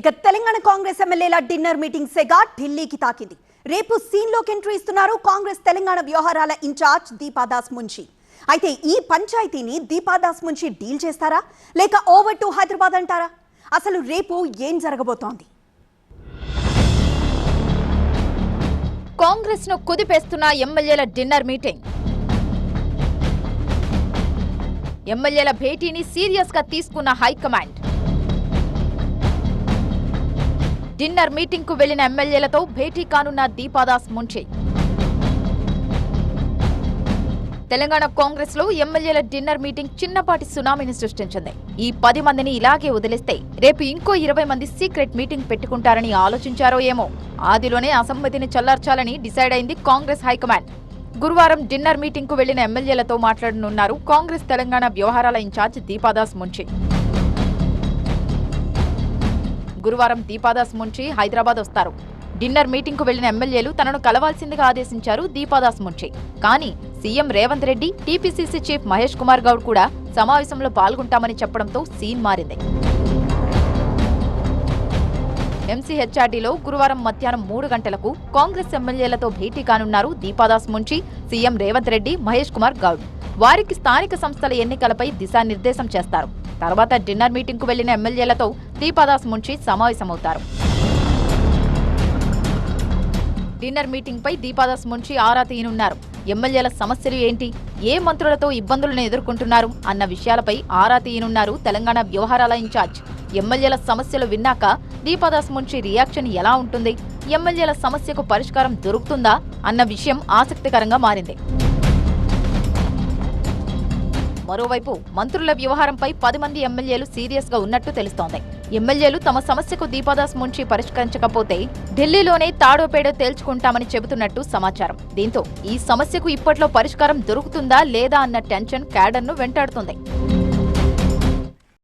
ఇక తెలంగాణ కాంగ్రెస్ ఎమ్మెల్యేల dinner meeting Sega ఢిల్లీకి తాకింది. రేపు సీన్లోకి ఎంట్రీ ఇస్తున్నారు కాంగ్రెస్ తెలంగాణ వ్యవహారాల ఇన్ఛార్జ్ దీపాదాస్ మున్షి. అయితే ఈ పంచాయతీని దీపాదాస్ మున్షి డీల్ చేస్తారా? లేక ఓవర్ టు హైదరాబాద్ అంటారా? అసలు రేపు ఏం జరగబోతోంది? కాంగ్రెస్ను కుదిపేస్తున్న ఎమ్మెల్యేల డిన్నర్ మీటింగ్. ఎమ్మెల్యేల భేటీని సీరియస్గా తీసుకున్న హైకమాండ్. డిన్నర్ మీటింగ్కు వెళ్ళిన ఎమ్మెల్యేలతో భేటీ కానున్న దీపాదాస్ మున్షి తెలంగాణ కాంగ్రెస్లో ఎమ్మెల్యేల డిన్నర్ మీటింగ్ చిన్నపాటి సునామీని సృష్టించింది. ఈ పది మందిని ఇలాగే వదిలేస్తే రేపు ఇంకో ఇరవై మంది సీక్రెట్ మీటింగ్ పెట్టుకుంటారని ఆలోచించారో ఏమో. ఆదిలోనే అసమ్మతిని చల్లార్చాలని డిసైడ్ అయింది కాంగ్రెస్ హైకమాండ్. గురువారం డిన్నర్ మీటింగ్కు వెళ్ళిన ఎమ్మెల్యేలతో మాట్లాడనున్నారు కాంగ్రెస్ తెలంగాణ వ్యవహారాల ఇన్ఛార్జ్ దీపాదాస్ ముంచి. గురువారం దీపాదాస్ ముంచి హైదరాబాద్ వస్తారు. డిన్నర్ మీటింగ్కు వెళ్ళిన ఎమ్మెల్యేలు తనను కలవాల్సిందిగా ఆదేశించారు దీపాదాస్ ముంచి. కానీ CM Revanth Reddy TPCC chief Mahesh Kumar Goud కూడా సమావేశంలో పాల్గొంటామని చెప్పడంతో సీన్ మారింది. ఎంసీహెచ్ఆర్డీలో గురువారం మధ్యాహ్నం మూడు గంటలకు కాంగ్రెస్ ఎమ్మెల్యేలతో భేటీ కానున్నారు దీపాదాస్ ముంచి సీఎం రేవంత్ రెడ్డి మహేష్ కుమార్ గౌడ్. వారికి స్థానిక సంస్థల ఎన్నికలపై దిశానిర్దేశం చేస్తారు. తర్వాత డిన్నర్ మీటింగ్కు వెళ్ళిన ఎమ్మెల్యేలతో దీపాదాస్ ముంచి సమావేశమవుతారు. డిన్నర్ మీటింగ్ పై దీపాదాస్ ముంచి ఆరా తీయనున్నారు. ఎమ్మెల్యేల సమస్యలు ఏంటి? ఏ మంత్రులతో ఇబ్బందులను ఎదుర్కొంటున్నారు? అన్న విషయాలపై ఆరా తీయనున్నారు తెలంగాణ వ్యవహారాల ఇన్ఛార్జ్. ఎమ్మెల్యేల సమస్యలు విన్నాక దీపాదాస్ ముంచి రియాక్షన్ ఎలా ఉంటుంది? ఎమ్మెల్యేల సమస్యకు పరిష్కారం దొరుకుతుందా? అన్న విషయం ఆసక్తికరంగా మారింది. మరోవైపు మంత్రుల వ్యవహారంపై పది మంది ఎమ్మెల్యేలు సీరియస్గా ఉన్నట్టు తెలుస్తోంది. ఎమ్మెల్యేలు తమ సమస్యకు దీపాదాస్ ముంచి పరిష్కరించకపోతే ఢిల్లీలోనే తాడోపేడో తేల్చుకుంటామని చెబుతున్నట్టు సమాచారం. దీంతో ఈ సమస్యకు ఇప్పట్లో పరిష్కారం దొరుకుతుందా లేదా అన్న టెన్షన్ క్యాడర్ను వెంటాడుతుంది.